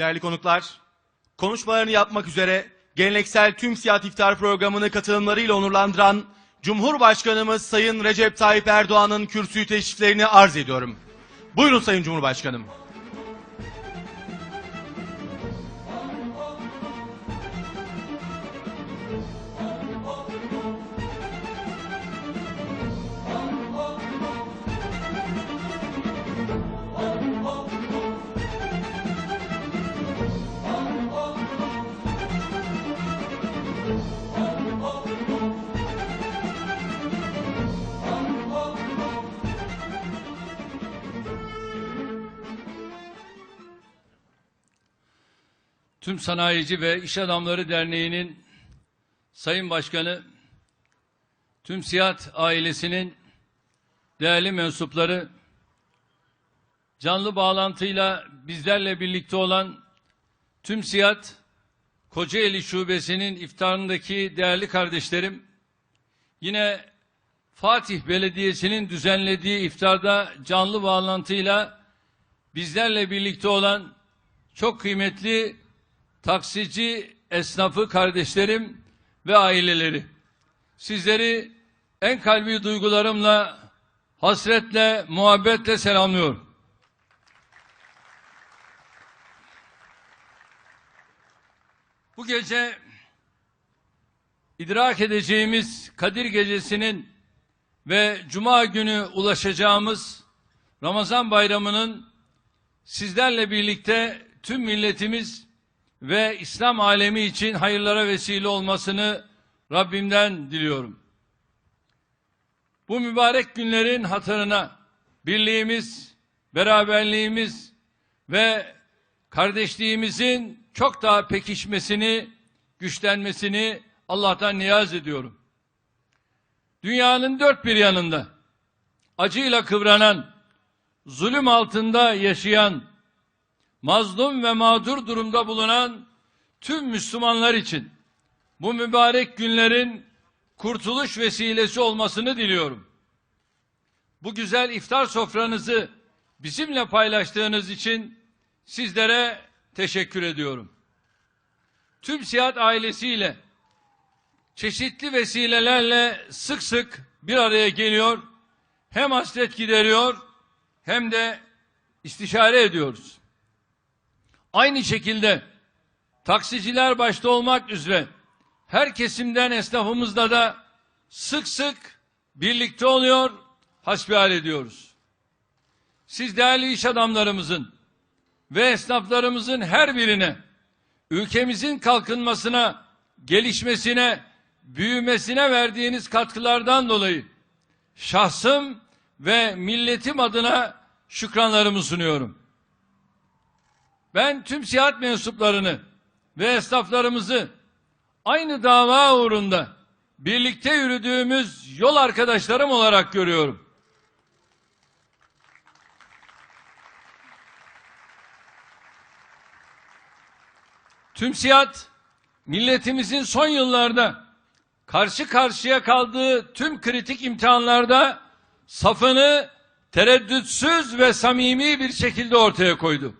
Değerli konuklar, konuşmalarını yapmak üzere geleneksel tüm siyah iftar programını katılımlarıyla onurlandıran Cumhurbaşkanımız Sayın Recep Tayyip Erdoğan'ın kürsüyü teşriflerini arz ediyorum. Buyurun Sayın Cumhurbaşkanım. Tüm Sanayici ve İş Adamları Derneği'nin Sayın Başkanı, tüm Siyat ailesinin değerli mensupları, canlı bağlantıyla bizlerle birlikte olan tüm Siyat Kocaeli Şubesi'nin iftarındaki değerli kardeşlerim, yine Fatih Belediyesi'nin düzenlediği iftarda canlı bağlantıyla bizlerle birlikte olan çok kıymetli taksici esnafı kardeşlerim ve aileleri. Sizleri en kalbi duygularımla, hasretle, muhabbetle selamlıyorum. Bu gece idrak edeceğimiz Kadir Gecesi'nin ve Cuma günü ulaşacağımız Ramazan Bayramı'nın sizlerle birlikte tüm milletimiz ve İslam alemi için hayırlara vesile olmasını Rabbimden diliyorum. Bu mübarek günlerin hatırına birliğimiz, beraberliğimiz ve kardeşliğimizin çok daha pekişmesini, güçlenmesini Allah'tan niyaz ediyorum. Dünyanın dört bir yanında acıyla kıvranan, zulüm altında yaşayan, mazlum ve mağdur durumda bulunan tüm Müslümanlar için bu mübarek günlerin kurtuluş vesilesi olmasını diliyorum. Bu güzel iftar sofranızı bizimle paylaştığınız için sizlere teşekkür ediyorum. Tüm Sihat ailesiyle çeşitli vesilelerle sık sık bir araya geliyor, hem hasret gideriyor hem de istişare ediyoruz. Aynı şekilde taksiciler başta olmak üzere her kesimden esnafımızla da sık sık birlikte oluyor, hasbihal ediyoruz. Siz değerli iş adamlarımızın ve esnaflarımızın her birine ülkemizin kalkınmasına, gelişmesine, büyümesine verdiğiniz katkılardan dolayı şahsım ve milletim adına şükranlarımı sunuyorum. Ben tüm siyahat mensuplarını ve esnaflarımızı aynı dava uğrunda birlikte yürüdüğümüz yol arkadaşlarım olarak görüyorum. Tüm siyahat milletimizin son yıllarda karşı karşıya kaldığı tüm kritik imtihanlarda safını tereddütsüz ve samimi bir şekilde ortaya koydu.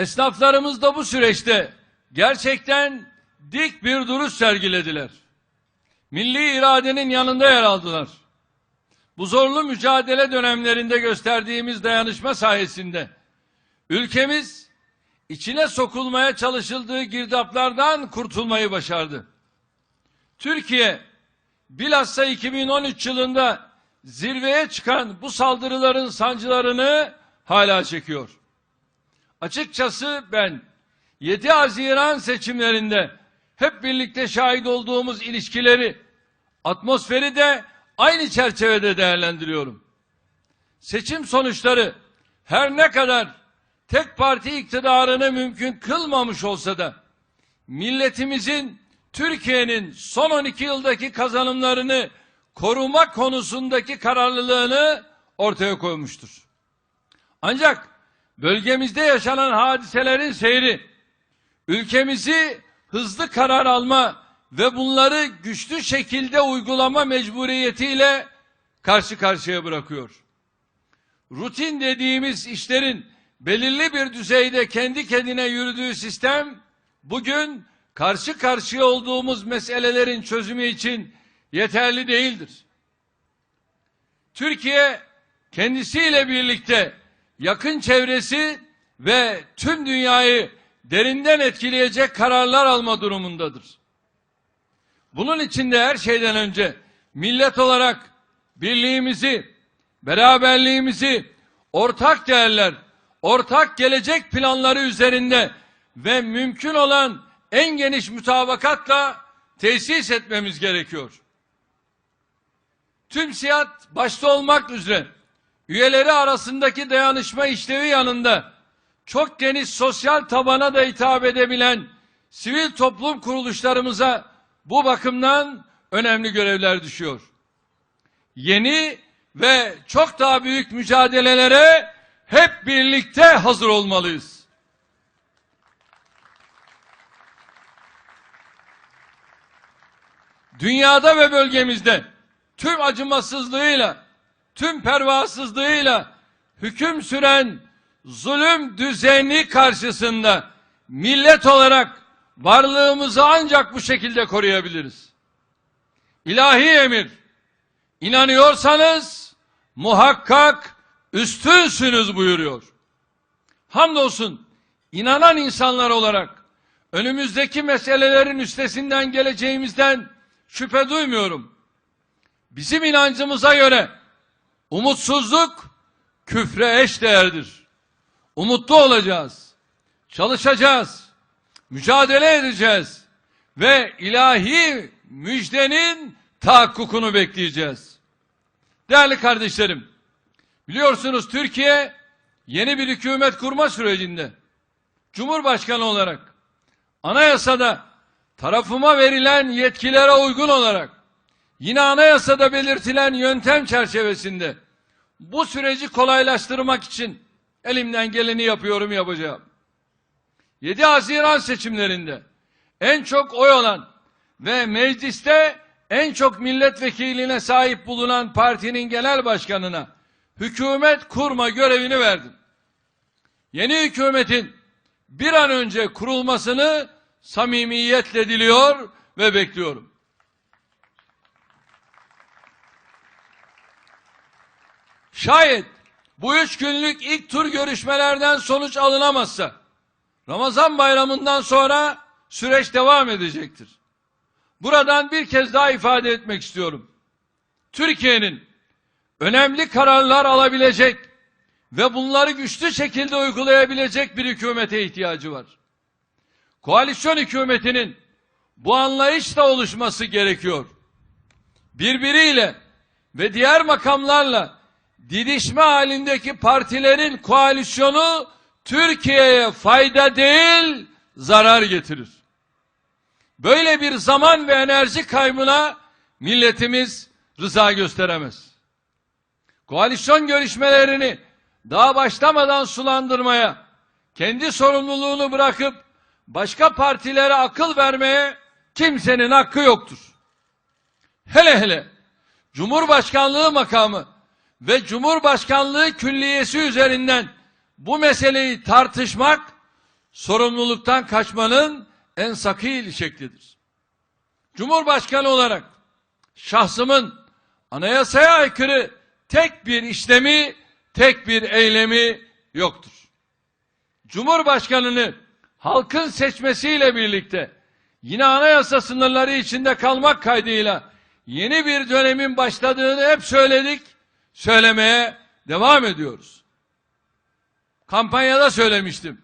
Esnaflarımız da bu süreçte gerçekten dik bir duruş sergilediler. Milli iradenin yanında yer aldılar. Bu zorlu mücadele dönemlerinde gösterdiğimiz dayanışma sayesinde ülkemiz içine sokulmaya çalışıldığı girdaplardan kurtulmayı başardı. Türkiye bilhassa 2013 yılında zirveye çıkan bu saldırıların sancılarını hala çekiyor. Açıkçası ben 7 Haziran seçimlerinde hep birlikte şahit olduğumuz ilişkileri, atmosferi de aynı çerçevede değerlendiriyorum. Seçim sonuçları her ne kadar tek parti iktidarını mümkün kılmamış olsa da milletimizin Türkiye'nin son 12 yıldaki kazanımlarını koruma konusundaki kararlılığını ortaya koymuştur. Ancak bölgemizde yaşanan hadiselerin seyri ülkemizi hızlı karar alma ve bunları güçlü şekilde uygulama mecburiyetiyle karşı karşıya bırakıyor. rutin dediğimiz işlerin belirli bir düzeyde kendi kendine yürüdüğü sistem bugün karşı karşıya olduğumuz meselelerin çözümü için yeterli değildir. Türkiye kendisiyle birlikte yakın çevresi ve tüm dünyayı derinden etkileyecek kararlar alma durumundadır. Bunun için de her şeyden önce millet olarak birliğimizi, beraberliğimizi, ortak değerler, ortak gelecek planları üzerinde ve mümkün olan en geniş mutabakatla tesis etmemiz gerekiyor. Tüm siyat başta olmak üzere üyeleri arasındaki dayanışma işlevi yanında çok geniş sosyal tabana da hitap edebilen sivil toplum kuruluşlarımıza bu bakımdan önemli görevler düşüyor. Yeni ve çok daha büyük mücadelelere hep birlikte hazır olmalıyız. Dünyada ve bölgemizde tüm acımasızlığıyla, tüm pervasızlığıyla hüküm süren zulüm düzeni karşısında millet olarak varlığımızı ancak bu şekilde koruyabiliriz. İlahi emir, inanıyorsanız muhakkak üstünsünüz buyuruyor. Hamdolsun inanan insanlar olarak önümüzdeki meselelerin üstesinden geleceğimizden şüphe duymuyorum. Bizim inancımıza göre umutsuzluk küfre eş değerdir. Umutlu olacağız. Çalışacağız. Mücadele edeceğiz. Ve ilahi müjdenin tahakkukunu bekleyeceğiz. Değerli kardeşlerim, biliyorsunuz Türkiye yeni bir hükümet kurma sürecinde. Cumhurbaşkanı olarak anayasada tarafıma verilen yetkilere uygun olarak yine anayasada belirtilen yöntem çerçevesinde bu süreci kolaylaştırmak için elimden geleni yapıyorum yapacağım. 7 Haziran seçimlerinde en çok oy alan ve mecliste en çok milletvekiline sahip bulunan partinin genel başkanına hükümet kurma görevini verdim. Yeni hükümetin bir an önce kurulmasını samimiyetle diliyor ve bekliyorum. Şayet bu üç günlük ilk tur görüşmelerden sonuç alınamazsa Ramazan bayramından sonra süreç devam edecektir. Buradan bir kez daha ifade etmek istiyorum. Türkiye'nin önemli kararlar alabilecek ve bunları güçlü şekilde uygulayabilecek bir hükümete ihtiyacı var. Koalisyon hükümetinin bu anlayışla oluşması gerekiyor. Birbiriyle ve diğer makamlarla didişme halindeki partilerin koalisyonu Türkiye'ye fayda değil zarar getirir. Böyle bir zaman ve enerji kaybına milletimiz rıza gösteremez. Koalisyon görüşmelerini daha başlamadan sulandırmaya, kendi sorumluluğunu bırakıp başka partilere akıl vermeye kimsenin hakkı yoktur. Hele hele Cumhurbaşkanlığı makamı ve Cumhurbaşkanlığı külliyesi üzerinden bu meseleyi tartışmak sorumluluktan kaçmanın en sakil şeklidir. Cumhurbaşkanı olarak şahsımın anayasaya aykırı tek bir işlemi, tek bir eylemi yoktur. Cumhurbaşkanını halkın seçmesiyle birlikte yine anayasa sınırları içinde kalmak kaydıyla yeni bir dönemin başladığını hep söyledik, söylemeye devam ediyoruz. Kampanyada söylemiştim.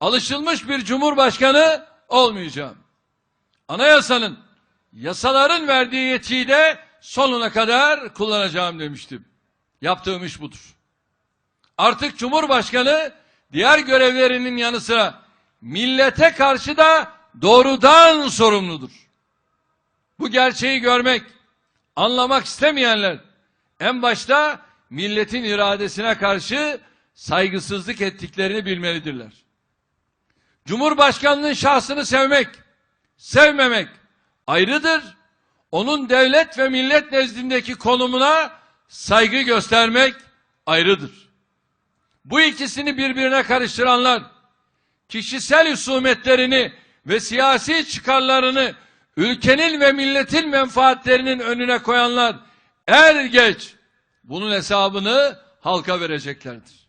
Alışılmış bir cumhurbaşkanı olmayacağım. Anayasanın, yasaların verdiği yetkiyi de sonuna kadar kullanacağım demiştim. Yaptığım iş budur. Artık Cumhurbaşkanı diğer görevlerinin yanı sıra millete karşı da doğrudan sorumludur. Bu gerçeği görmek, anlamak istemeyenler en başta milletin iradesine karşı saygısızlık ettiklerini bilmelidirler. Cumhurbaşkanının şahsını sevmek, sevmemek ayrıdır. Onun devlet ve millet nezdindeki konumuna saygı göstermek ayrıdır. bu ikisini birbirine karıştıranlar, kişisel husumetlerini ve siyasi çıkarlarını ülkenin ve milletin menfaatlerinin önüne koyanlar er geç bunun hesabını halka vereceklerdir.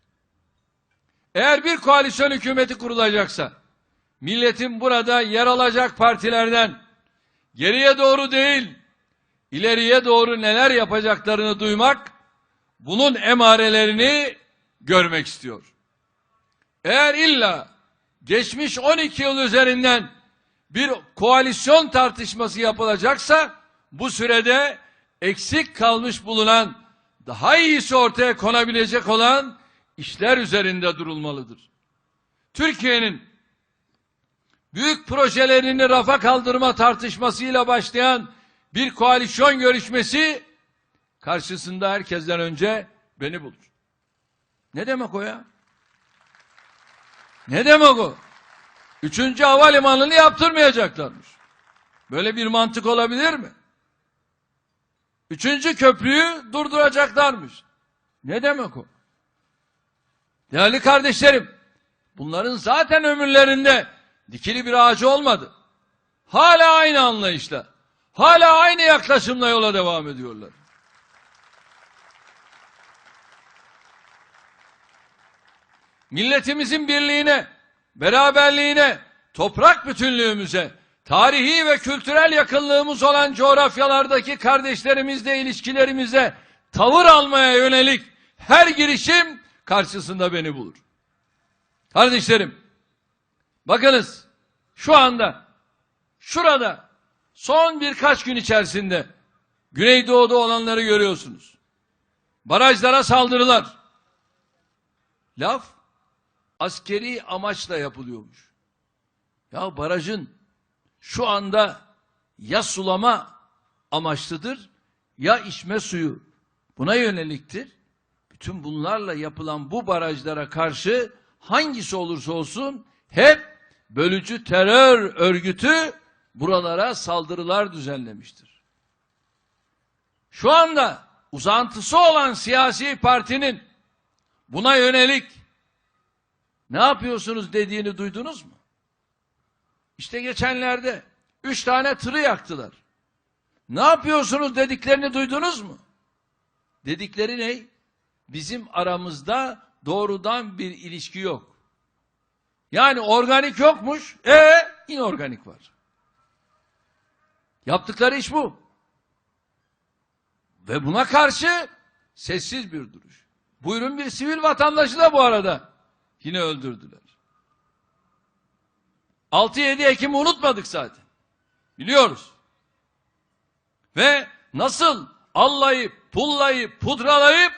Eğer bir koalisyon hükümeti kurulacaksa milletin burada yer alacak partilerden geriye doğru değil ileriye doğru neler yapacaklarını duymak bunun emarelerini görmek istiyor. Eğer illa geçmiş 12 yıl üzerinden bir koalisyon tartışması yapılacaksa bu sürede eksik kalmış bulunan daha iyisi ortaya konabilecek olan işler üzerinde durulmalıdır. Türkiye'nin büyük projelerini rafa kaldırma tartışmasıyla başlayan bir koalisyon görüşmesi karşısında herkesten önce beni bulur. Ne demek o ya? Ne demek o? Üçüncü havalimanını yaptırmayacaklarmış. Böyle bir mantık olabilir mi? Üçüncü köprüyü durduracaklarmış. Ne demek o? Değerli kardeşlerim, bunların zaten ömürlerinde dikili bir ağacı olmadı. Hala aynı anlayışla, hala aynı yaklaşımla yola devam ediyorlar. Milletimizin birliğine, beraberliğine, toprak bütünlüğümüze, tarihi ve kültürel yakınlığımız olan coğrafyalardaki kardeşlerimizle ilişkilerimize tavır almaya yönelik her girişim karşısında beni bulur. Kardeşlerim, bakınız şu anda, şurada son birkaç gün içerisinde Güneydoğu'da olanları görüyorsunuz. Barajlara saldırılar. Laf askeri amaçla yapılıyormuş. Ya barajın şu anda ya sulama amaçlıdır ya içme suyu buna yöneliktir. Bütün bunlarla yapılan bu barajlara karşı hangisi olursa olsun hep bölücü terör örgütü buralara saldırılar düzenlemiştir. Şu anda uzantısı olan siyasi partinin buna yönelik ne yapıyorsunuz dediğini duydunuz mu? İşte geçenlerde üç tane tırı yaktılar. Ne yapıyorsunuz dediklerini duydunuz mu? Dedikleri ne? Bizim aramızda doğrudan bir ilişki yok. Yani organik yokmuş, e inorganik var. Yaptıkları iş bu. Ve buna karşı sessiz bir duruş. Buyurun bir sivil vatandaşı da bu arada yine öldürdüler. 6-7 Ekim'i unutmadık zaten. Biliyoruz. Ve nasıl allayıp, pullayıp, pudralayıp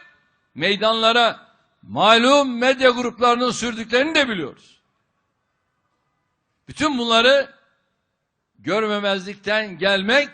meydanlara malum medya gruplarının sürdüklerini de biliyoruz. Bütün bunları görmemezlikten gelmek